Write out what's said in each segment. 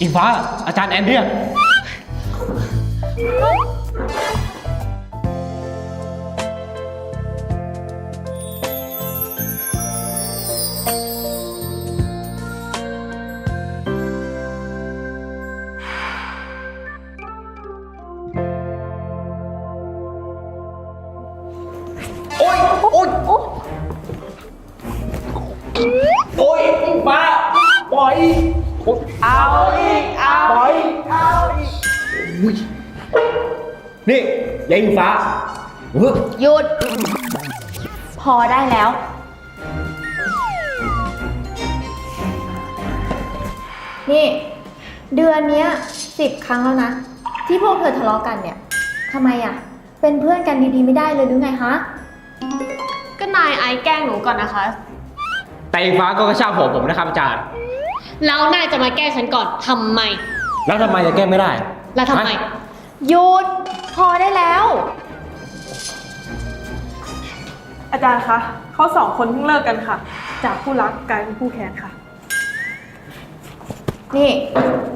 อิงฟ้าอาจารย์แอนเรียก ยายอิงฟ้าเฮ้ยหยุด พอได้แล้ว นี่ เดือนเนี้ยสิบครั้งแล้วนะ ที่พวกเธอทะเลาะกันเนี่ยทำไมอะ เป็นเพื่อนกันดีๆไม่ได้เลยหรือไงฮะ ก็นายไอซ์แกล้งหนูก่อนนะคะ แต่อิงฟ้าก็กระชากหัวผมนะครับอาจารย์ แล้วนายจะมาแกล้งฉันก่อนทำไม แล้วทำไมจะแก้ไม่ได้แล้วทำไม ฮะ หยุด พอได้แล้ว อาจารย์คะเขาสองคนเพิ่งเลิกกันค่ะ จากผู้รักกลายเป็นผู้แค้นค่ะ นี่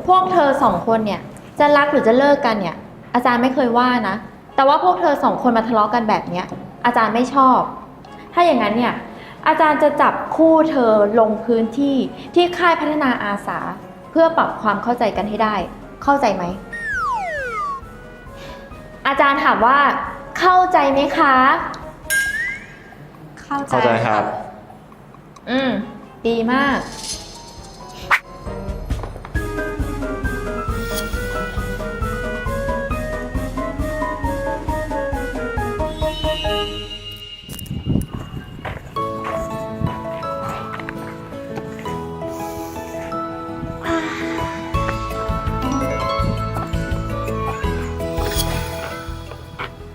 พวกเธอสองคนเนี่ย จะรักหรือจะเลิกกันเนี่ย อาจารย์ไม่เคยว่านะ แต่ว่าพวกเธอสองคนมาทะเลาะกันแบบเนี้ย อาจารย์ไม่ชอบ ถ้าอย่างนั้นเนี่ย อาจารย์จะจับคู่เธอลงพื้นที่ที่ค่ายพัฒนาอาสา เพื่อปรับความเข้าใจกันให้ได้ เข้าใจไหม อาจารย์ถามว่า เข้าใจไหมคะ เข้าใจเข้าใจครับ อืม ดีมาก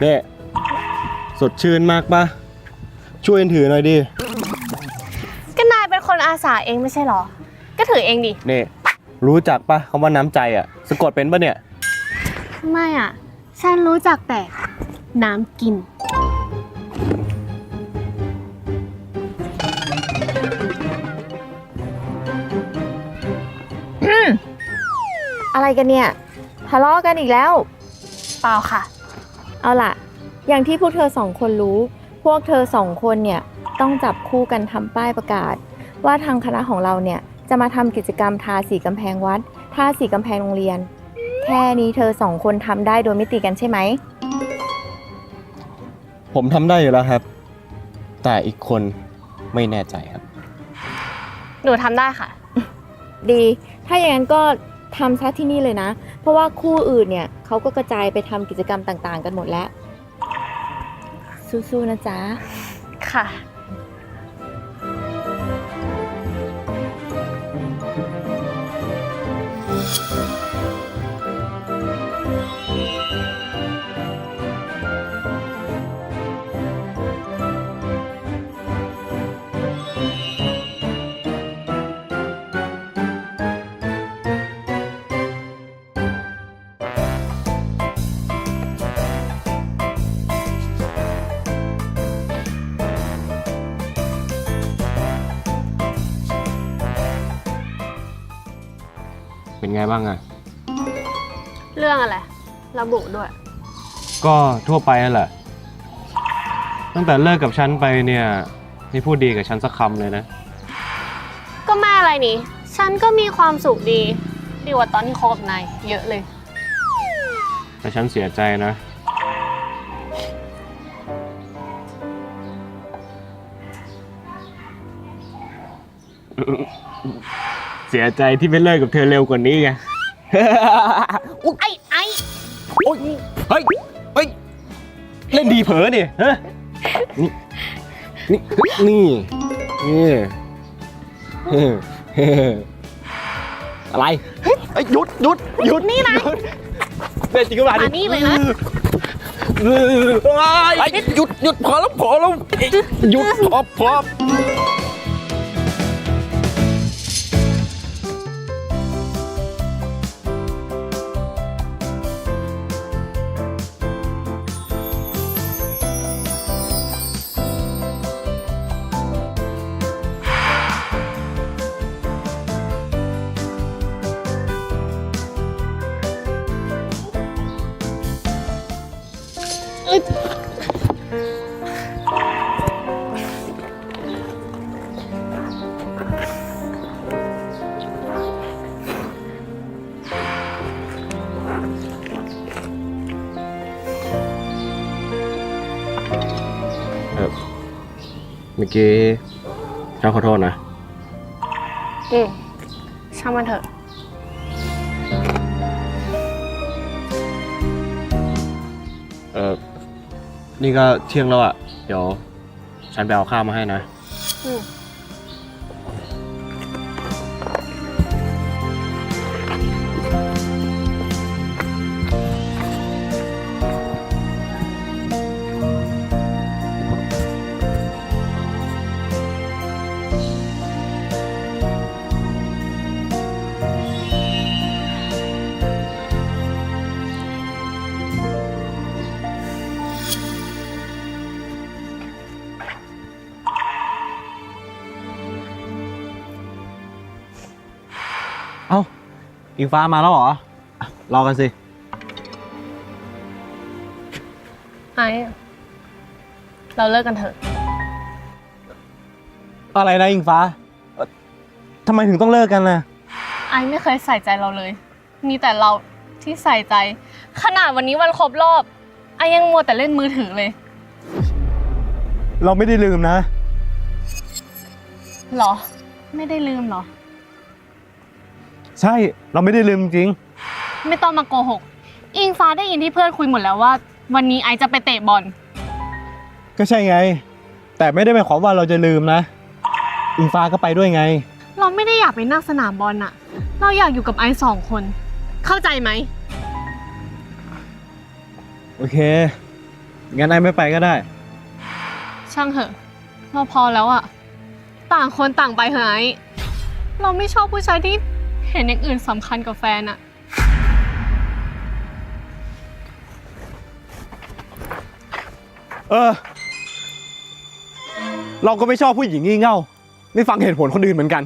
เนี่ยสดชื่นมากปะช่วยกันถือหน่อยดิก็นายเป็นคนอาสาเองไม่ใช่เหรอ ก็ถือเองดิ เนี่ยรู้จักปะคำว่าน้ำใจอะสะกดเป็นปะเนี่ย ไม่อะ ฉันรู้จักแต่น้ำกิน อะไรกันเนี่ยทะเลาะกันอีกแล้ว เปล่าค่ะ เอาล่ะ อย่างที่พวกเธอสองคนรู้ พวกเธอสองคนเนี่ยต้องจับคู่กันทำป้ายประกาศ ว่าทางคณะของเราเนี่ยจะมาทำกิจกรรมทาสีกำแพงวัด ทาสีกำแพงโรงเรียน แค่นี้เธอสองคนทำได้โดยไม่ตีกันใช่ไหม ผมทำได้อยู่แล้วครับ แต่อีกคนไม่แน่ใจครับ หนูทำได้ค่ะ ดี ถ้าอย่างนั้นก็ ทำซะที่นี่เลยนะ เพราะว่าคู่อื่นเนี่ยเขาก็กระจายไปทำกิจกรรมต่าง ๆ กันหมดแล้ว สู้ๆนะจ๊ะ ค่ะเไงบ้างอะเรื่องอะไร ระบุด้วย ก็ทั่วไปนั่นแหละ ตั้งแต่เลิกกับฉันไปเนี่ยไม่พูดดีกับฉันสักคำเลยนะ ก็ไม่อะไรนี่ ฉันก็มีความสุขดี ดีกว่าตอนที่คบกับนายเยอะเลย แต่ฉันเสียใจนะเสียใจที่ไม่เลิกกับเธอเร็วกว่านี้ไงไอ้ไอ้โอ๊ยเฮ้ยเฮ้ย เล่นดีเผลอเนี่ยฮะนี่ นี่ นี่นี่เฮ้เฮ้อะไรเฮ้ยเอ้ยหยุดหยุดหยุดนี่นะเล่นจริงก็มาดิมานี่เลยนะเฮ้ยหยุดหยุดพอแล้วพอแล้วหยุดพอพอ เมื่อกี้ฉันขอโทษนะ อืมช่างมันเถอะ เออนี่ก็เที่ยงแล้วอะ่ะ เดี๋ยว ฉันไปเอาข้าวมาให้นะ อืม อิงฟ้ามาแล้วเหรออะรอกันสิ ไอ้เราเลิกกันเถอะ อะไรนะอิงฟ้าเอ่อทำไมถึงต้องเลิกกันนะไอไม่เคยใส่ใจเราเลย มีแต่เราที่ใส่ใจ ขนาดวันนี้วันครบรอบ ไอยังมัวแต่เล่นมือถือเลย เราไม่ได้ลืมนะ หรอ ไม่ได้ลืมหรอ ใช่เราไม่ได้ลืมจริง ไม่ต้องมาโกหก อิงฟ้าได้ยินที่เพื่อนคุยหมดแล้วว่า วันนี้ไอจะไปเตะบอล ก็ใช่ไง แต่ไม่ได้หมายความว่าเราจะลืมนะ อิงฟ้าก็ไปด้วยไง เราไม่ได้อยากไปนั่งสนามบอลอะเราอยากอยู่กับไอซ์สองคน เข้าใจไหม โอเค งั้นไอ้ไม่ไปก็ได้ ช่างเถอะ เราพอแล้วอะต่างคนต่างไปเถอะไอซ์เราไม่ชอบผู้ชายที่ เห็นอย่างอื่นสำคัญกว่าแฟนอะเออ เราก็ไม่ชอบผู้หญิงงี่เง่า ไม่ฟังเหตุผลคนอื่นเหมือนกัน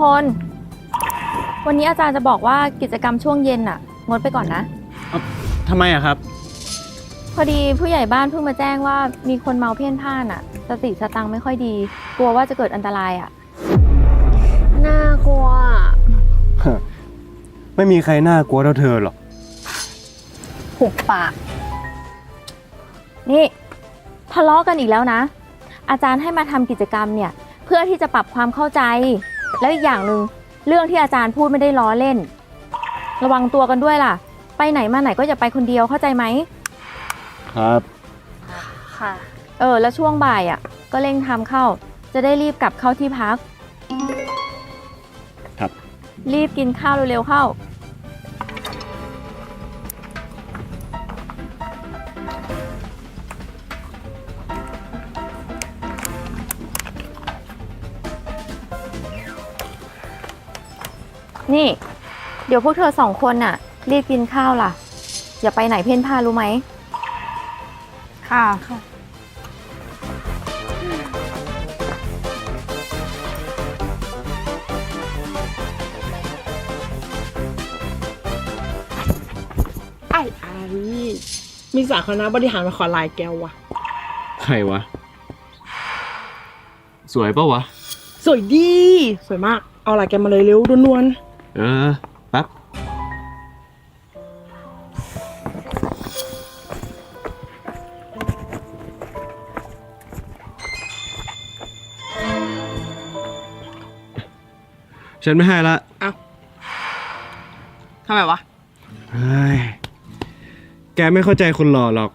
คน วันนี้อาจารย์จะบอกว่ากิจกรรมช่วงเย็นอะงดไปก่อนนะ ทำไมอะครับ พอดีผู้ใหญ่บ้านเพิ่งมาแจ้งว่ามีคนเมาเพี้ยนพ่านอะสติสตังค์ไม่ค่อยดี กลัวว่าจะเกิดอันตรายอะน่ากลัวอะไม่มีใครน่ากลัวเท่าเธอหรอก หุบปาก นี่ทะเลาะกันอีกแล้วนะ อาจารย์ให้มาทำกิจกรรมเนี่ย เพื่อที่จะปรับความเข้าใจ แล้วอีกอย่างหนึ่งเรื่องที่อาจารย์พูดไม่ได้ล้อเล่น ระวังตัวกันด้วยล่ะ ไปไหนมาไหนก็อย่าไปคนเดียวเข้าใจไหมครับ ค่ะ เออ แล้วช่วงบ่ายอะ ก็เร่งทำเข้า จะได้รีบกลับเข้าที่พัก ครับ รีบกินข้าวเร็วๆเข้า นี่ เดี๋ยวพวกเธอสองคนน่ะ รีบกินข้าวล่ะ อย่าไปไหนเพ่นพ่านรู้ไหม ค่ะค่ะไอ้ไอ้มีสาคณะบริหารมาขอไลายแกววะใครวะ สวยปะวะ สวยดี สวยมาก เอาไลายแกมาเลยเร็วด่วน เออแป๊บฉันไม่ให้ละๆทำไมวะ เฮ้ยแกไม่เข้าใจคนหล่อหรอก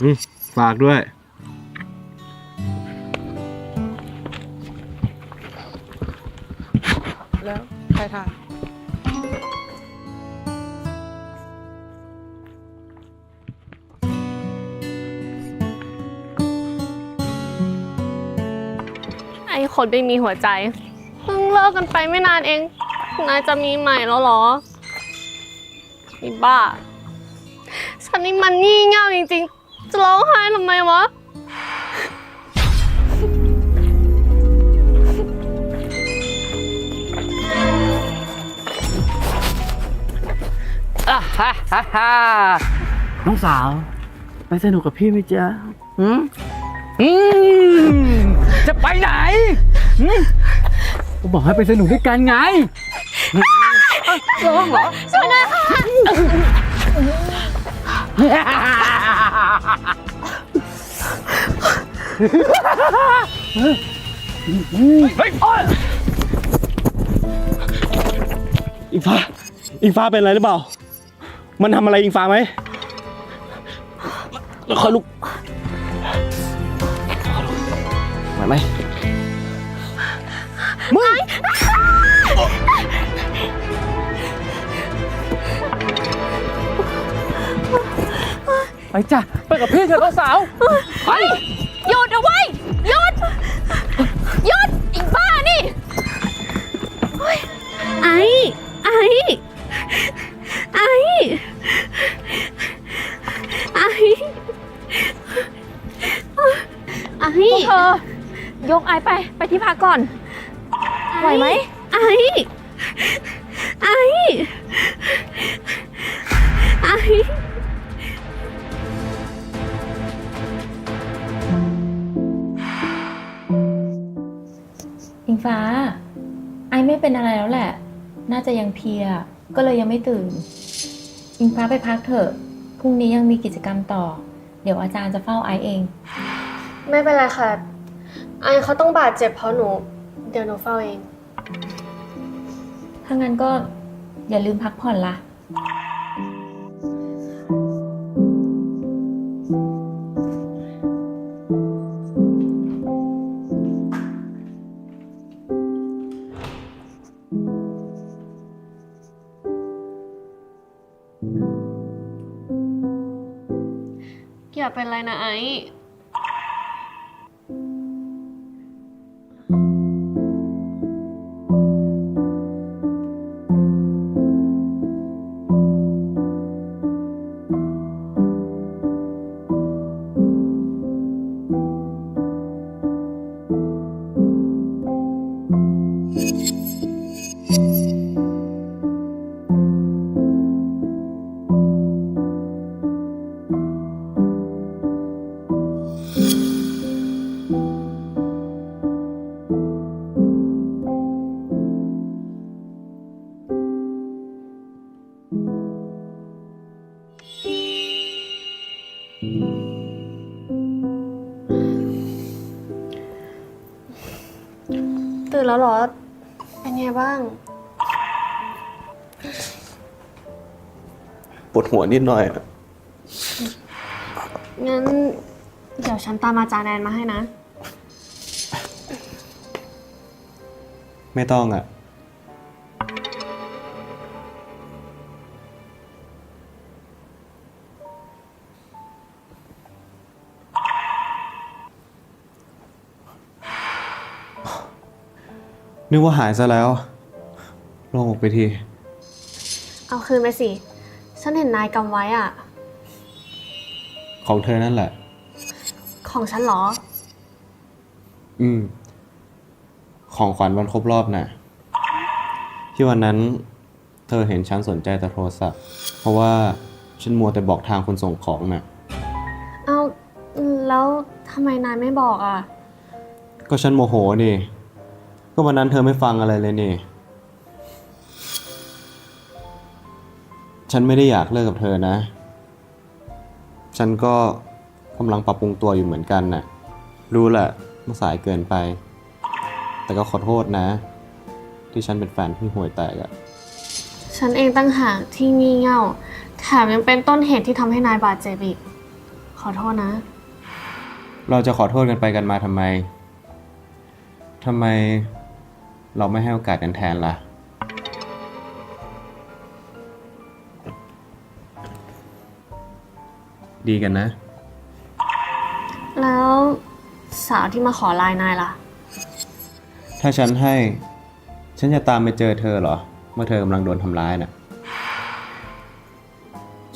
อืมฝากด้วย ล้วใครทายไอ้คนไม่มีหัวใจ เพิ่งเลิกกันไปไม่นานเอง นายจะมีใหม่แล้วเหรอบ้า ฉันนี่มันงี่เง่าจริงๆ จะร้องไห้ทำไมวะ อะฮ่าฮ่าฮ่าน้องสาว ไปสนุกกับพี่ไหมจ๊ะหืมอืมจะไปไหนหืมก็บอกให้ไปสนุกด้วยกันไงร้องเหรอช่วยนะเฮ้ยโอ๊ยอิงฟ้าอิงฟ้าเป็นอะไรหรือเปล่า มันทำอะไรอิงฟ้าไหมแล้วค่อยลุกไหวไหมมึงไปจ้ะไปกับพี่เถอะน้องสาว ไป หยุดเอาไว้ ธอ ยกไอ้ไปไปที่พักก่อนไหวไหมไอ้ไอ้ไอ้อิงฟ้า ไอไม่เป็นอะไรแล้วแหละ น่าจะยังเพลีย ก็เลยยังไม่ตื่น อิงฟ้าไปพักเถอะ พรุ่งนี้ยังมีกิจกรรมต่อ เดี๋ยวอาจารย์จะเฝ้าไอเอง ไม่เป็นไรค่ะไอเขาต้องบาดเจ็บเพราะหนู เดี๋ยวหนูเฝ้าเอง ถ้างั้นก็อย่าลืมพักผ่อนละอย่าเป็นไรนะไอ ตื่นแล้วเหรอ เป็นไงบ้าง ปวดหัวนิดหน่อยอะงั้น เดี๋ยวฉันตามอาจารย์แอนมาให้นะ ไม่ต้องอะ นึกว่าหายซะแล้วโล่งอกไปที เอาคืนไปสิ ฉันเห็นนายกำไว้อะของเธอนั่นแหละ ของฉันเหรอ อืม ของขวัญวันครบรอบน่ะ ที่วันนั้น เธอเห็นฉันสนใจแต่โทรศัพท์ เพราะว่าฉันมัวแต่บอกทางคนส่งของน่ะ เอาแล้วทำไมนายไม่บอกอะ ก็ฉันโมโหนี่ ก็วันนั้นเธอไม่ฟังอะไรเลยนี่ ฉันไม่ได้อยากเลิกกับเธอนะ ฉันก็กำลังปรับปรุงตัวอยู่เหมือนกันน่ะ รู้แหละว่าสายเกินไป แต่ก็ขอโทษนะ ที่ฉันเป็นแฟนที่ห่วยแตกอะฉันเองตั้งหากที่งี่เง่าแถมยังเป็นต้นเหตุที่ทำให้นายบาดเจ็บอีก ขอโทษนะ เราจะขอโทษกันไปกันมาทำไมทำไม เราไม่ให้โอกาสกันแทนละ่ะ ดีกันนะ แล้วสาวที่มาขอไลน์นายล่ะ ถ้าฉันให้ ฉันจะตามไปเจอเธอเหรอ เมื่อเธอกำลังโดนทำร้ายน่ะ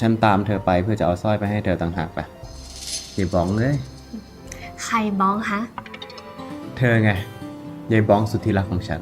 ฉันตามเธอไปเพื่อจะเอาสร้อยไปให้เธอต่างหากไปอย่าบ้องเลย ใครบ้องฮะ เธอไง ยายบ้องสุดที่รักของฉัน